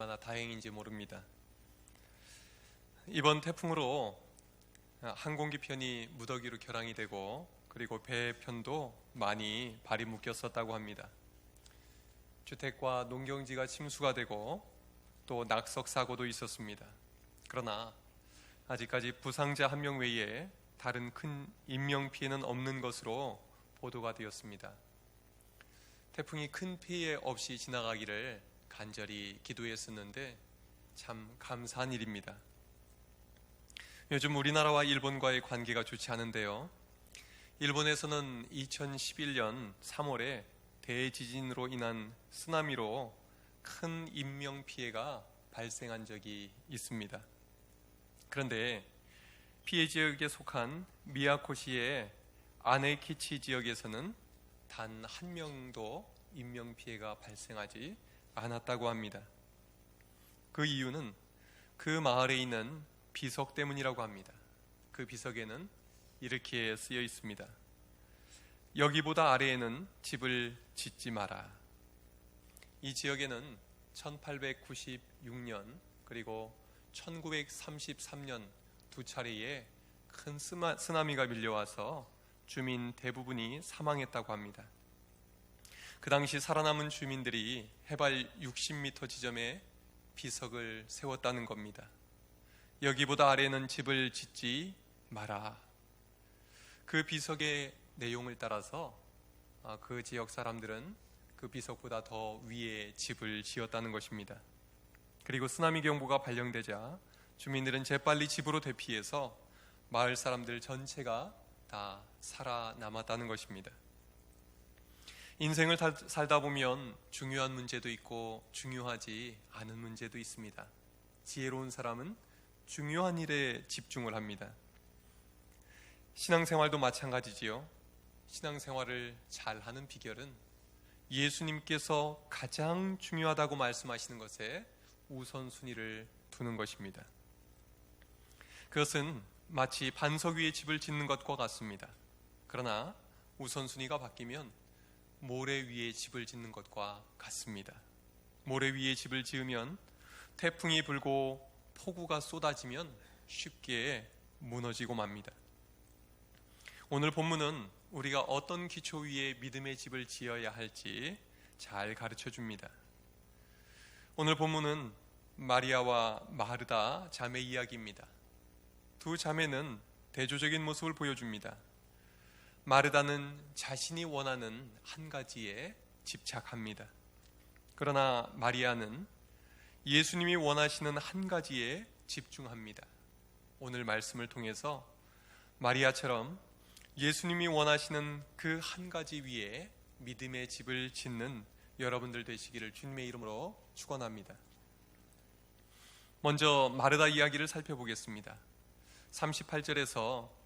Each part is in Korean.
얼마나 다행인지 모릅니다. 이번 태풍으로 항공기 편이 무더기로 결항이 되고 그리고 배 편도 많이 발이 묶였었다고 합니다. 주택과 농경지가 침수가 되고 또 낙석 사고도 있었습니다. 그러나 아직까지 부상자 한 명 외에 다른 큰 인명 피해는 없는 것으로 보도가 되었습니다. 태풍이 큰 피해 없이 지나가기를 간절히 기도했었는데 참 감사한 일입니다. 요즘 우리나라와 일본과의 관계가 좋지 않은데요. 일본에서는 2011년 3월에 대지진으로 인한 쓰나미로 큰 인명 피해가 발생한 적이 있습니다. 그런데 피해 지역에 속한 미야코시의 아네키치 지역에서는 단 한 명도 인명 피해가 발생하지 않았다고 합니다. 그 이유는 그 마을에 있는 비석 때문이라고 합니다. 그 비석에는 이렇게 쓰여 있습니다. 여기보다 아래에는 집을 짓지 마라. 이 지역에는 1896년 그리고 1933년 두 차례에 큰 쓰나미가 밀려와서 주민 대부분이 사망했다고 합니다. 그 당시 살아남은 주민들이 해발 60m 지점에 비석을 세웠다는 겁니다. 여기보다 아래는 집을 짓지 마라. 그 비석의 내용을 따라서 아, 그 지역 사람들은 그 비석보다 더 위에 집을 지었다는 것입니다. 그리고 쓰나미 경보가 발령되자 주민들은 재빨리 집으로 대피해서 마을 사람들 전체가 다 살아남았다는 것입니다. 인생을 살다 보면 중요한 문제도 있고 중요하지 않은 문제도 있습니다. 지혜로운 사람은 중요한 일에 집중을 합니다. 신앙생활도 마찬가지지요. 신앙생활을 잘 하는 비결은 예수님께서 가장 중요하다고 말씀하시는 것에 우선순위를 두는 것입니다. 그것은 마치 반석 위에 집을 짓는 것과 같습니다. 그러나 우선순위가 바뀌면 모래 위에 집을 짓는 것과 같습니다. 모래 위에 집을 지으면 태풍이 불고 폭우가 쏟아지면 쉽게 무너지고 맙니다. 오늘 본문은 우리가 어떤 기초 위에 믿음의 집을 지어야 할지 잘 가르쳐 줍니다. 오늘 본문은 마리아와 마르다 자매 이야기입니다. 두 자매는 대조적인 모습을 보여줍니다. 마르다는 자신이 원하는 한 가지에 집착합니다. 그러나 마리아는 예수님이 원하시는 한 가지에 집중합니다. 오늘 말씀을 통해서 마리아처럼 예수님이 원하시는 그 한 가지 위에 믿음의 집을 짓는 여러분들 되시기를 주님의 이름으로 축원합니다. 먼저 마르다 이야기를 살펴보겠습니다. 38절에서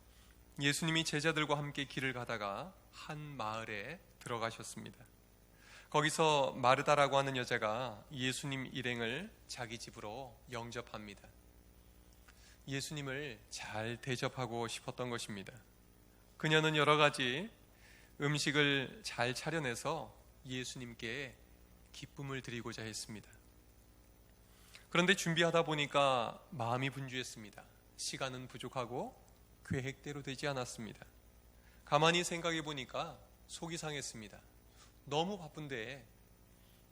예수님이 제자들과 함께 길을 가다가 한 마을에 들어가셨습니다. 거기서 마르다라고 하는 여자가 예수님 일행을 자기 집으로 영접합니다. 예수님을 잘 대접하고 싶었던 것입니다. 그녀는 여러 가지 음식을 잘 차려내서 예수님께 기쁨을 드리고자 했습니다. 그런데 준비하다 보니까 마음이 분주했습니다. 시간은 부족하고 계획대로 되지 않았습니다. 가만히 생각해 보니까 속이 상했습니다. 너무 바쁜데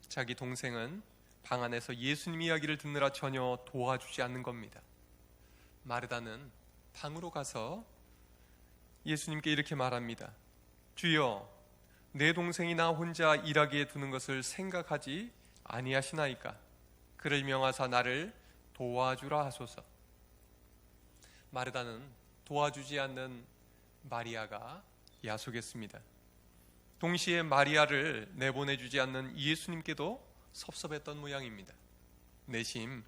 자기 동생은 방 안에서 예수님 이야기를 듣느라 전혀 도와주지 않는 겁니다. 마르다는 방으로 가서 예수님께 이렇게 말합니다. 주여, 내 동생이 나 혼자 일하기에 두는 것을 생각하지 아니하시나이까? 그를 명하사 나를 도와주라 하소서. 마르다는 도와주지 않는 마리아가 야속했습니다. 동시에 마리아를 내보내주지 않는 예수님께도 섭섭했던 모양입니다. 내심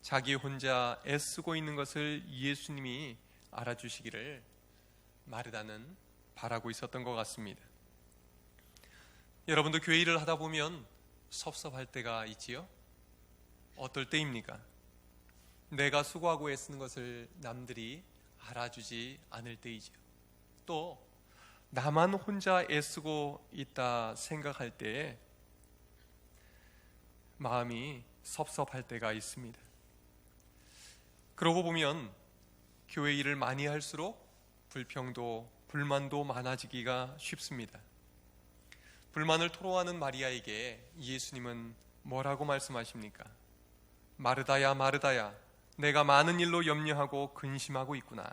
자기 혼자 애쓰고 있는 것을 예수님이 알아주시기를 마르다는 바라고 있었던 것 같습니다. 여러분도 교회 일을 하다 보면 섭섭할 때가 있지요? 어떨 때입니까? 내가 수고하고 애쓰는 것을 남들이 알아주지 않을 때이지요. 또 나만 혼자 애쓰고 있다 생각할 때 마음이 섭섭할 때가 있습니다. 그러고 보면 교회 일을 많이 할수록 불평도 불만도 많아지기가 쉽습니다. 불만을 토로하는 마리아에게 예수님은 뭐라고 말씀하십니까? 마르다야 마르다야 내가 많은 일로 염려하고 근심하고 있구나.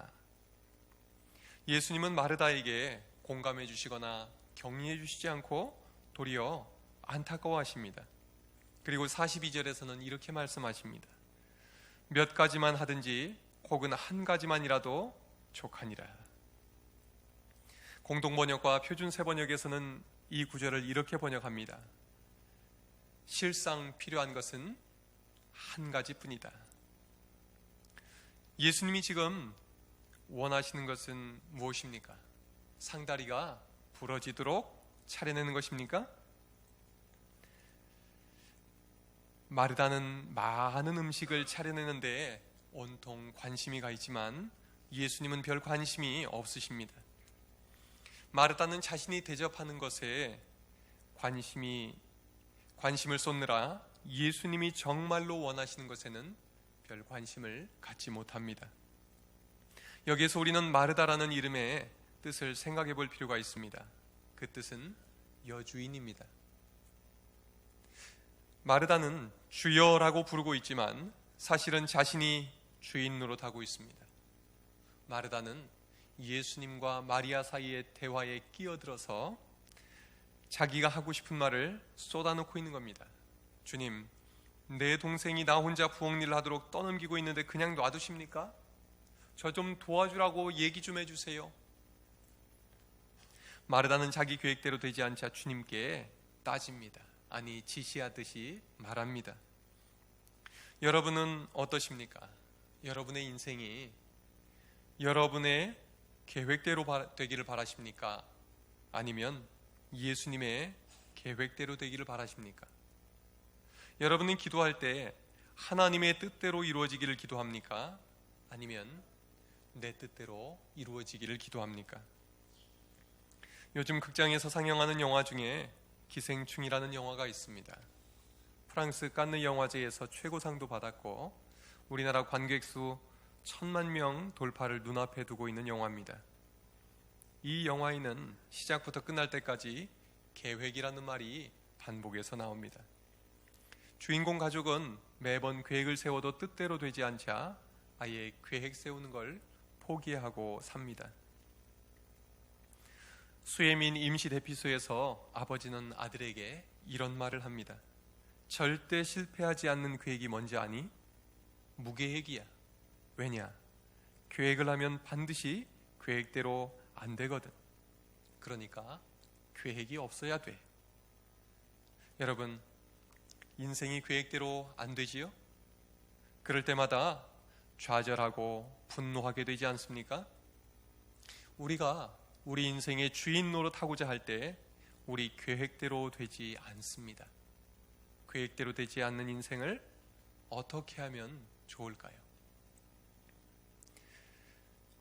예수님은 마르다에게 공감해 주시거나 격려해 주시지 않고 도리어 안타까워하십니다. 그리고 42절에서는 이렇게 말씀하십니다. 몇 가지만 하든지 혹은 한 가지만이라도 족하니라. 공동 번역과 표준 세 번역에서는 이 구절을 이렇게 번역합니다. 실상 필요한 것은 한 가지뿐이다. 예수님이 지금 원하시는 것은 무엇입니까? 상다리가 부러지도록 차려내는 것입니까? 마르다는 많은 음식을 차려내는데 온통 관심이 가 있지만 예수님은 별 관심이 없으십니다. 마르다는 자신이 대접하는 것에 관심이 관심을 쏟느라 예수님이 정말로 원하시는 것에는 별 관심을 갖지 못합니다. 여기에서 우리는 마르다라는 이름의 뜻을 생각해 볼 필요가 있습니다. 그 뜻은 여주인입니다. 마르다는 주여라고 부르고 있지만 사실은 자신이 주인 노릇하고 있습니다. 마르다는 예수님과 마리아 사이의 대화에 끼어들어서 자기가 하고 싶은 말을 쏟아놓고 있는 겁니다. 주님, 내 동생이 나 혼자 부엌 일을 하도록 떠넘기고 있는데 그냥 놔두십니까? 저 좀 도와주라고 얘기 좀 해주세요. 마르다는 자기 계획대로 되지 않자 주님께 따집니다. 아니 지시하듯이 말합니다. 여러분은 어떠십니까? 여러분의 인생이 여러분의 계획대로 되기를 바라십니까? 아니면 예수님의 계획대로 되기를 바라십니까? 여러분은 기도할 때 하나님의 뜻대로 이루어지기를 기도합니까? 아니면 내 뜻대로 이루어지기를 기도합니까? 요즘 극장에서 상영하는 영화 중에 기생충이라는 영화가 있습니다. 프랑스 깐느 영화제에서 최고상도 받았고 우리나라 관객 수 천만 명 돌파를 눈앞에 두고 있는 영화입니다. 이 영화에는 시작부터 끝날 때까지 계획이라는 말이 반복해서 나옵니다. 주인공 가족은 매번 계획을 세워도 뜻대로 되지 않자 아예 계획 세우는 걸 포기하고 삽니다. 수혜민 임시 대피소에서 아버지는 아들에게 이런 말을 합니다. 절대 실패하지 않는 계획이 뭔지 아니? 무계획이야. 왜냐? 계획을 하면 반드시 계획대로 안 되거든. 그러니까 계획이 없어야 돼. 여러분, 인생이 계획대로 안 되지요? 그럴 때마다 좌절하고 분노하게 되지 않습니까? 우리가 우리 인생의 주인 노릇하고자 할 때 우리 계획대로 되지 않습니다. 계획대로 되지 않는 인생을 어떻게 하면 좋을까요?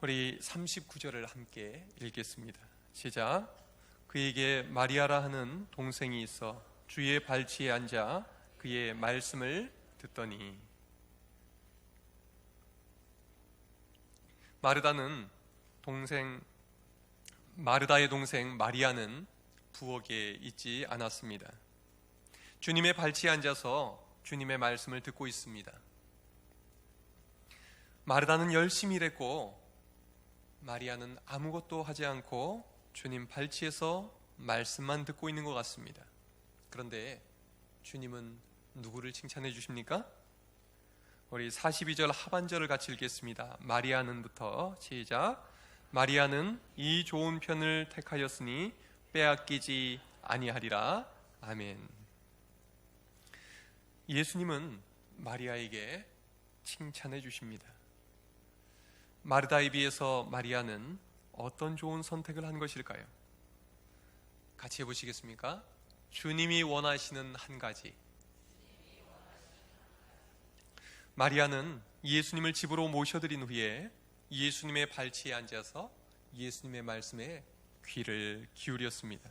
우리 39절을 함께 읽겠습니다. 시작. 그에게 마리아라 하는 동생이 있어 주의 발치에 앉아 그의 말씀을 듣더니 마르다는 동생 마르다의 동생 마리아는 부엌에 있지 않았습니다. 주님의 발치에 앉아서 주님의 말씀을 듣고 있습니다. 마르다는 열심히 일했고 마리아는 아무것도 하지 않고 주님 발치에서 말씀만 듣고 있는 것 같습니다. 그런데 주님은 누구를 칭찬해 주십니까? 우리 42절 하반절을 같이 읽겠습니다. 마리아는부터 시작. 마리아는 이 좋은 편을 택하였으니 빼앗기지 아니하리라. 아멘. 예수님은 마리아에게 칭찬해 주십니다. 마르다에 비해서 마리아는 어떤 좋은 선택을 한 것일까요? 같이 해보시겠습니까? 주님이 원하시는 한 가지. 마리아는 예수님을 집으로 모셔드린 후에 예수님의 발치에 앉아서 예수님의 말씀에 귀를 기울였습니다.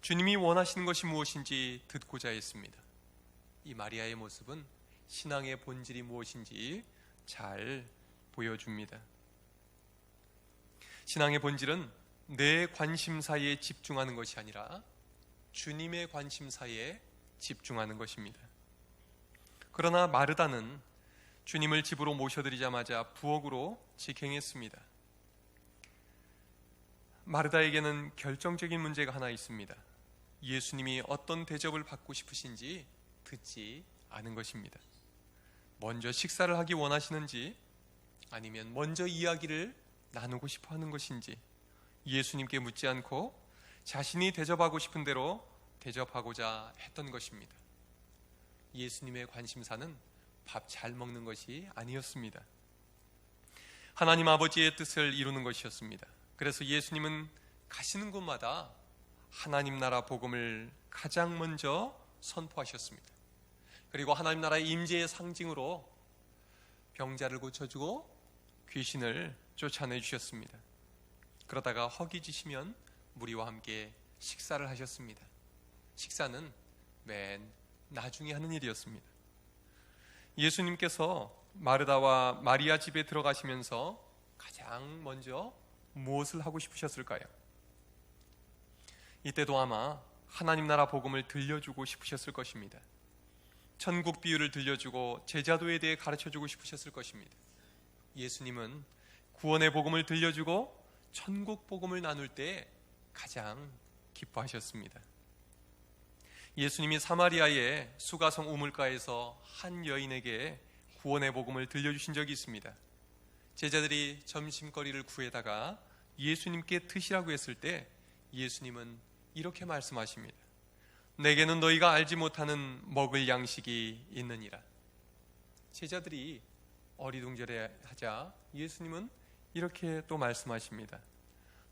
주님이 원하시는 것이 무엇인지 듣고자 했습니다. 이 마리아의 모습은 신앙의 본질이 무엇인지 잘 보여줍니다. 신앙의 본질은 내 관심사에 집중하는 것이 아니라 주님의 관심사에 집중하는 것입니다. 그러나 마르다는 주님을 집으로 모셔드리자마자 부엌으로 직행했습니다. 마르다에게는 결정적인 문제가 하나 있습니다. 예수님이 어떤 대접을 받고 싶으신지 듣지 않은 것입니다. 먼저 식사를 하기 원하시는지 아니면 먼저 이야기를 나누고 싶어 하는 것인지 예수님께 묻지 않고 자신이 대접하고 싶은 대로 대접하고자 했던 것입니다. 예수님의 관심사는 밥 잘 먹는 것이 아니었습니다. 하나님 아버지의 뜻을 이루는 것이었습니다. 그래서 예수님은 가시는 곳마다 하나님 나라 복음을 가장 먼저 선포하셨습니다. 그리고 하나님 나라의 임재의 상징으로 병자를 고쳐주고 귀신을 쫓아내 주셨습니다. 그러다가 허기지시면 무리와 함께 식사를 하셨습니다. 식사는 맨 나중에 하는 일이었습니다. 예수님께서 마르다와 마리아 집에 들어가시면서 가장 먼저 무엇을 하고 싶으셨을까요? 이때도 아마 하나님 나라 복음을 들려주고 싶으셨을 것입니다. 천국 비유를 들려주고 제자도에 대해 가르쳐 주고 싶으셨을 것입니다. 예수님은 구원의 복음을 들려주고 천국 복음을 나눌 때 가장 기뻐하셨습니다. 예수님이 사마리아의 수가성 우물가에서 한 여인에게 구원의 복음을 들려주신 적이 있습니다. 제자들이 점심거리를 구해다가 예수님께 드시라고 했을 때 예수님은 이렇게 말씀하십니다. 내게는 너희가 알지 못하는 먹을 양식이 있느니라. 제자들이 어리둥절해 하자 예수님은 이렇게 또 말씀하십니다.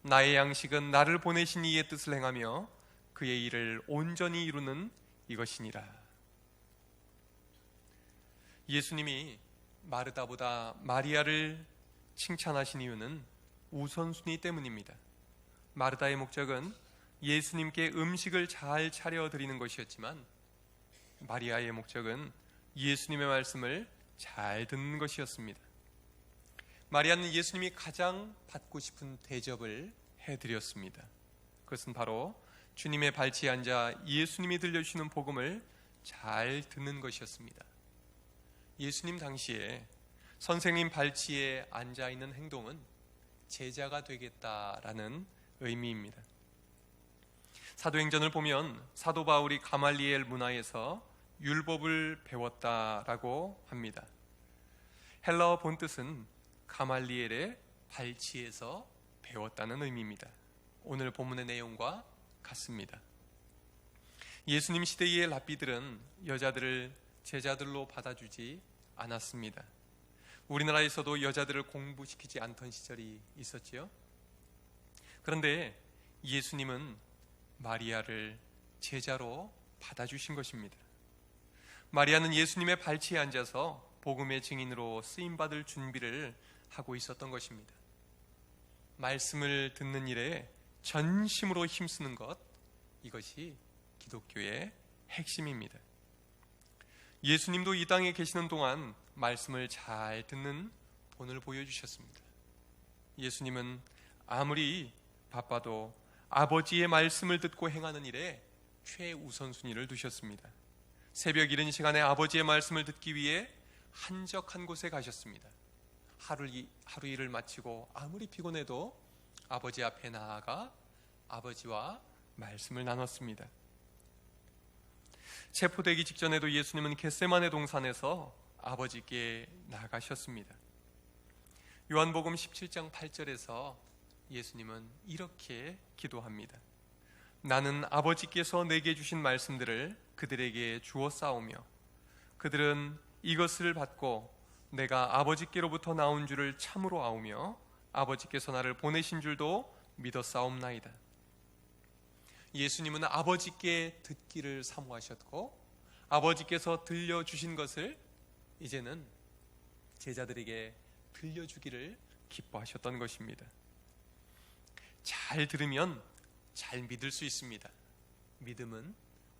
나의 양식은 나를 보내신 이의 뜻을 행하며 그의 일을 온전히 이루는 이것이니라. 예수님이 마르다보다 마리아를 칭찬하신 이유는 우선순위 때문입니다. 마르다의 목적은 예수님께 음식을 잘 차려 드리는 것이었지만 마리아의 목적은 예수님의 말씀을 잘 듣는 것이었습니다. 마리아는 예수님이 가장 받고 싶은 대접을 해드렸습니다. 그것은 바로 주님의 발치에 앉아 예수님이 들려주시는 복음을 잘 듣는 것이었습니다. 예수님 당시에 선생님 발치에 앉아 있는 행동은 제자가 되겠다라는 의미입니다. 사도행전을 보면 사도 바울이 가말리엘 문화에서 율법을 배웠다라고 합니다. 헬라어 본뜻은 가말리엘의 발치에서 배웠다는 의미입니다. 오늘 본문의 내용과 같습니다. 예수님 시대의 랍비들은 여자들을 제자들로 받아주지 않았습니다. 우리나라에서도 여자들을 공부시키지 않던 시절이 있었지요. 그런데 예수님은 마리아를 제자로 받아주신 것입니다. 마리아는 예수님의 발치에 앉아서 복음의 증인으로 쓰임 받을 준비를 하고 있었던 것입니다. 말씀을 듣는 일에 전심으로 힘쓰는 것 이것이 기독교의 핵심입니다. 예수님도 이 땅에 계시는 동안 말씀을 잘 듣는 본을 보여주셨습니다. 예수님은 아무리 바빠도 아버지의 말씀을 듣고 행하는 일에 최우선순위를 두셨습니다. 새벽 이른 시간에 아버지의 말씀을 듣기 위해 한적한 곳에 가셨습니다. 하루, 하루 일을 마치고 아무리 피곤해도 아버지 앞에 나아가 아버지와 말씀을 나눴습니다. 체포되기 직전에도 예수님은 겟세만의 동산에서 아버지께 나가셨습니다. 요한복음 17장 8절에서 예수님은 이렇게 기도합니다. 나는 아버지께서 내게 주신 말씀들을 그들에게 주어 싸우며 그들은 이것을 받고 내가 아버지께로부터 나온 줄을 참으로 아우며 아버지께서 나를 보내신 줄도 믿어 싸움나이다. 예수님은 아버지께 듣기를 사모하셨고 아버지께서 들려주신 것을 이제는 제자들에게 들려주기를 기뻐하셨던 것입니다. 잘 들으면 잘 믿을 수 있습니다. 믿음은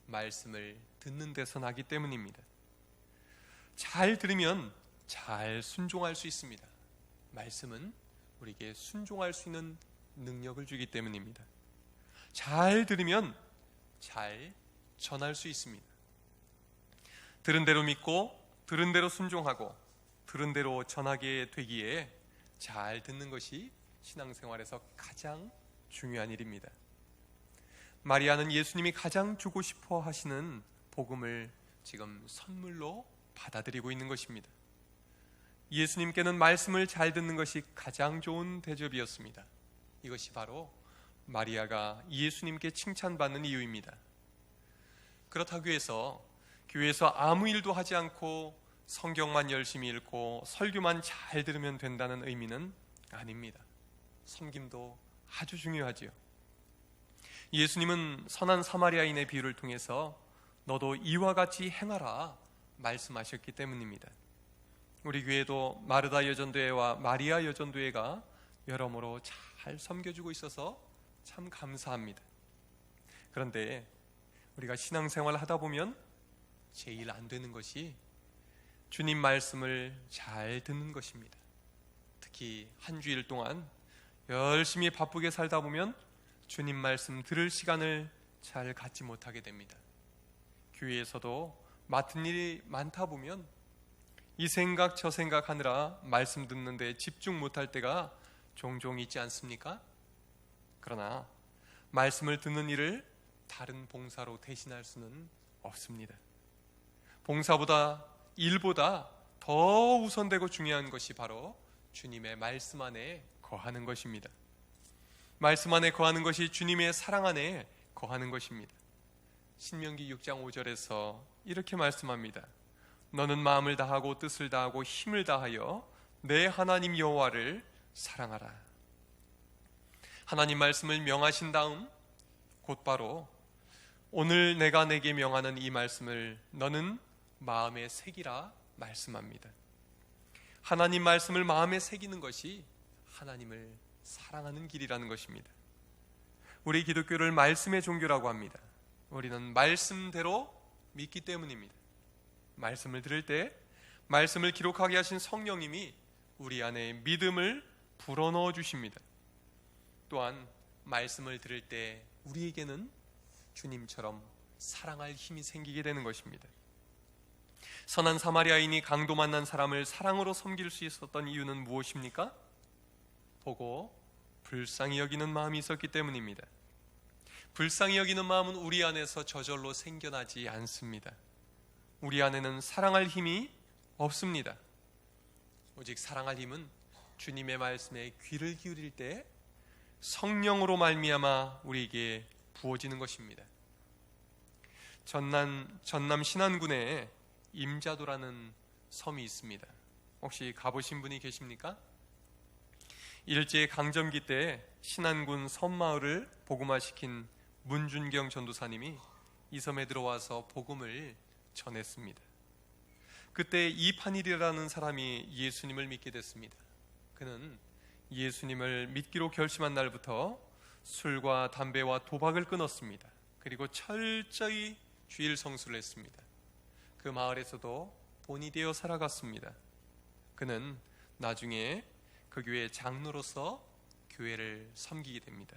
말씀을 듣는 데서 나기 때문입니다. 잘 들으면 잘 순종할 수 있습니다. 말씀은 우리에게 순종할 수 있는 능력을 주기 때문입니다. 잘 들으면 잘 전할 수 있습니다. 들은 대로 믿고 들은 대로 순종하고 들은 대로 전하게 되기에 잘 듣는 것이 신앙생활에서 가장 중요한 일입니다. 마리아는 예수님이 가장 주고 싶어 하시는 복음을 지금 선물로 받아들이고 있는 것입니다. 예수님께는 말씀을 잘 듣는 것이 가장 좋은 대접이었습니다. 이것이 바로 마리아가 예수님께 칭찬받는 이유입니다. 그렇다고 해서 교회에서 아무 일도 하지 않고 성경만 열심히 읽고 설교만 잘 들으면 된다는 의미는 아닙니다. 섬김도 아주 중요하지요. 예수님은 선한 사마리아인의 비유를 통해서 너도 이와 같이 행하라 말씀하셨기 때문입니다. 우리 교회도 마르다 여전도회와 마리아 여전도회가 여러모로 잘 섬겨주고 있어서 참 감사합니다. 그런데 우리가 신앙생활을 하다 보면 제일 안 되는 것이 주님 말씀을 잘 듣는 것입니다. 특히 한 주일 동안 열심히 바쁘게 살다 보면 주님 말씀 들을 시간을 잘 갖지 못하게 됩니다. 교회에서도 맡은 일이 많다 보면 이 생각 저 생각 하느라 말씀 듣는데 집중 못할 때가 종종 있지 않습니까? 그러나 말씀을 듣는 일을 다른 봉사로 대신할 수는 없습니다. 봉사보다 일보다 더 우선되고 중요한 것이 바로 주님의 말씀 안에 거하는 것입니다. 말씀 안에 거하는 것이 주님의 사랑 안에 거하는 것입니다. 신명기 6장 5절에서 이렇게 말씀합니다. 너는 마음을 다하고 뜻을 다하고 힘을 다하여 내 하나님 여호와를 사랑하라. 하나님 말씀을 명하신 다음 곧바로 오늘 내가 내게 명하는 이 말씀을 너는 마음에 새기라 말씀합니다. 하나님 말씀을 마음에 새기는 것이 하나님을 사랑하는 길이라는 것입니다. 우리 기독교를 말씀의 종교라고 합니다. 우리는 말씀대로 믿기 때문입니다. 말씀을 들을 때 말씀을 기록하게 하신 성령님이 우리 안에 믿음을 불어넣어 주십니다. 또한 말씀을 들을 때 우리에게는 주님처럼 사랑할 힘이 생기게 되는 것입니다. 선한 사마리아인이 강도 만난 사람을 사랑으로 섬길 수 있었던 이유는 무엇입니까? 보고 불쌍히 여기는 마음이 있었기 때문입니다. 불쌍히 여기는 마음은 우리 안에서 저절로 생겨나지 않습니다. 우리 안에는 사랑할 힘이 없습니다. 오직 사랑할 힘은 주님의 말씀에 귀를 기울일 때 성령으로 말미암아 우리에게 부어지는 것입니다. 전남 전남 신안군에 임자도라는 섬이 있습니다. 혹시 가보신 분이 계십니까? 일제 강점기 때 신안군 섬마을을 복음화시킨 문준경 전도사님이 이 섬에 들어와서 복음을 전했습니다. 그때 이판일이라는 사람이 예수님을 믿게 됐습니다. 그는 예수님을 믿기로 결심한 날부터 술과 담배와 도박을 끊었습니다. 그리고 철저히 주일 성수를 했습니다. 그 마을에서도 본이 되어 살아갔습니다. 그는 나중에 그 교회 장로로서 교회를 섬기게 됩니다.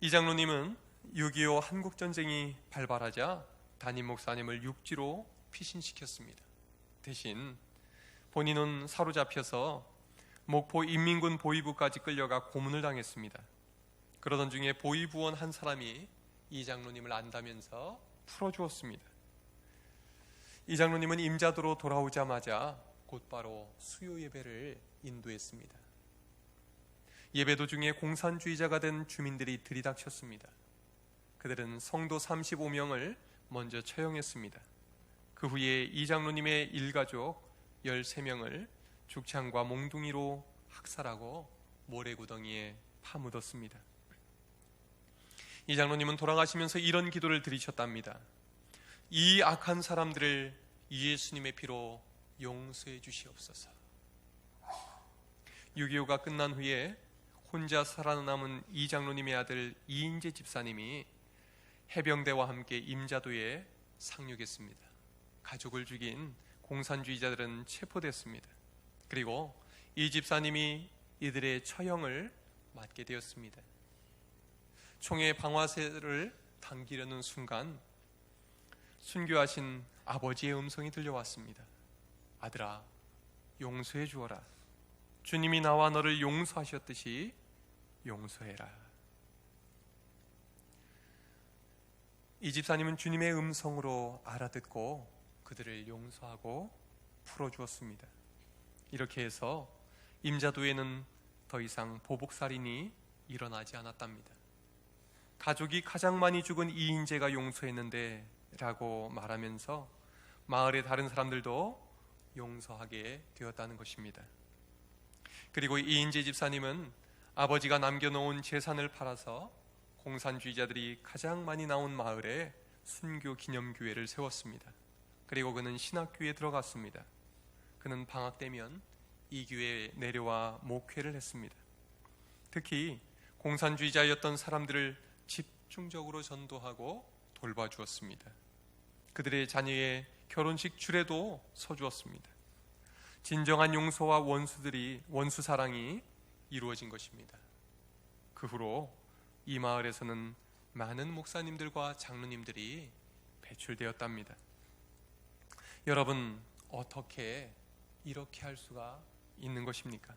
이 장로님은 6.25 한국전쟁이 발발하자 담임 목사님을 육지로 피신시켰습니다. 대신 본인은 사로잡혀서 목포 인민군 보위부까지 끌려가 고문을 당했습니다. 그러던 중에 보위부원 한 사람이 이 장로님을 안다면서 풀어주었습니다. 이 장로님은 임자도로 돌아오자마자 곧바로 수요 예배를 인도했습니다. 예배 도중에 공산주의자가 된 주민들이 들이닥쳤습니다. 그들은 성도 35명을 먼저 처형했습니다. 그 후에 이 장로님의 일가족 13명을 죽창과 몽둥이로 학살하고 모래구덩이에 파묻었습니다. 이 장로님은 돌아가시면서 이런 기도를 드리셨답니다. 이 악한 사람들을 예수님의 피로 용서해 주시옵소서. 6.25가 끝난 후에 혼자 살아남은 이 장로님의 아들 이인재 집사님이 해병대와 함께 임자도에 상륙했습니다. 가족을 죽인 공산주의자들은 체포됐습니다. 그리고 이 집사님이 이들의 처형을 맞게 되었습니다. 총의 방화쇠를 당기려는 순간 순교하신 아버지의 음성이 들려왔습니다. 아들아, 용서해 주어라. 주님이 나와 너를 용서하셨듯이 용서해라. 이 집사님은 주님의 음성으로 알아듣고 그들을 용서하고 풀어주었습니다. 이렇게 해서 임자도에는 더 이상 보복살인이 일어나지 않았답니다. 가족이 가장 많이 죽은 이인재가 용서했는데 라고 말하면서 마을의 다른 사람들도 용서하게 되었다는 것입니다. 그리고 이인재 집사님은 아버지가 남겨놓은 재산을 팔아서 공산주의자들이 가장 많이 나온 마을에 순교 기념교회를 세웠습니다. 그리고 그는 신학교에 들어갔습니다. 그는 방학 되면 이 교회에 내려와 목회를 했습니다. 특히 공산주의자였던 사람들을 집중적으로 전도하고 돌봐주었습니다. 그들의 자녀의 결혼식 줄에도 서주었습니다. 진정한 용서와 원수들이 원수 사랑이 이루어진 것입니다. 그 후로 이 마을에서는 많은 목사님들과 장로님들이 배출되었답니다. 여러분 어떻게 이렇게 할 수가 있는 것입니까?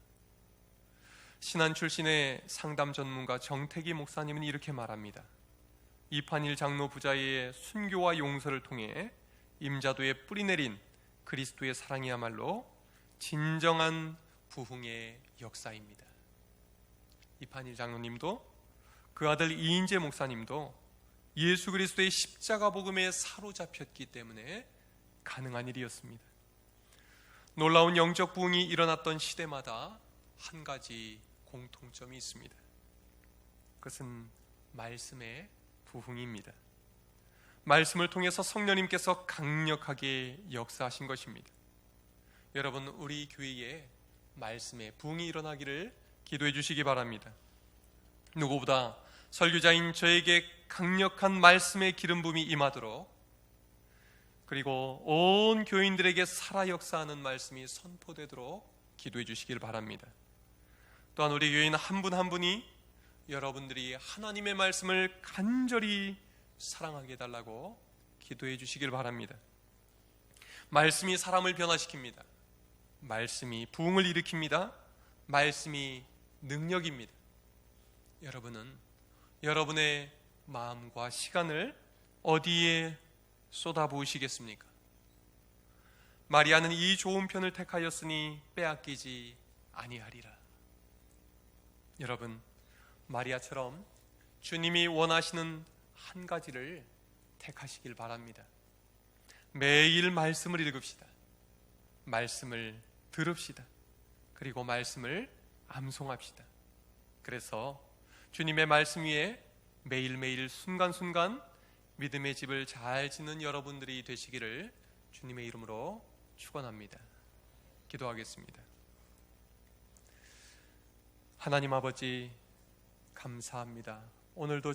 신한 출신의 상담 전문가 정태기 목사님은 이렇게 말합니다. 이판일 장로 부자의 순교와 용서를 통해 임자도에 뿌리내린 그리스도의 사랑이야말로 진정한 부흥의 역사입니다. 이판일 장로님도 그 아들 이인재 목사님도 예수 그리스도의 십자가 복음에 사로잡혔기 때문에 가능한 일이었습니다. 놀라운 영적 부흥이 일어났던 시대마다 한 가지 공통점이 있습니다. 그것은 말씀의 부흥입니다. 말씀을 통해서 성령님께서 강력하게 역사하신 것입니다. 여러분 우리 교회에 말씀의 부흥이 일어나기를 기도해 주시기 바랍니다. 누구보다 설교자인 저에게 강력한 말씀의 기름 부음이 임하도록 그리고 온 교인들에게 살아 역사하는 말씀이 선포되도록 기도해 주시길 바랍니다. 또한 우리 교인 한 분 한 분이 여러분들이 하나님의 말씀을 간절히 사랑하게 해달라고 기도해 주시길 바랍니다. 말씀이 사람을 변화시킵니다. 말씀이 부흥을 일으킵니다. 말씀이 능력입니다. 여러분은 여러분의 마음과 시간을 어디에 쏟아부으시겠습니까? 마리아는 이 좋은 편을 택하였으니 빼앗기지 아니하리라. 여러분, 마리아처럼 주님이 원하시는 한 가지를 택하시길 바랍니다. 매일 말씀을 읽읍시다. 말씀을 들읍시다. 그리고 말씀을 암송합시다. 그래서 주님의 말씀 위에 매일매일 순간순간 믿음의 집을 잘 짓는 여러분들이 되시기를 주님의 이름으로 축원합니다. 기도하겠습니다. 하나님 아버지 감사합니다. 오늘도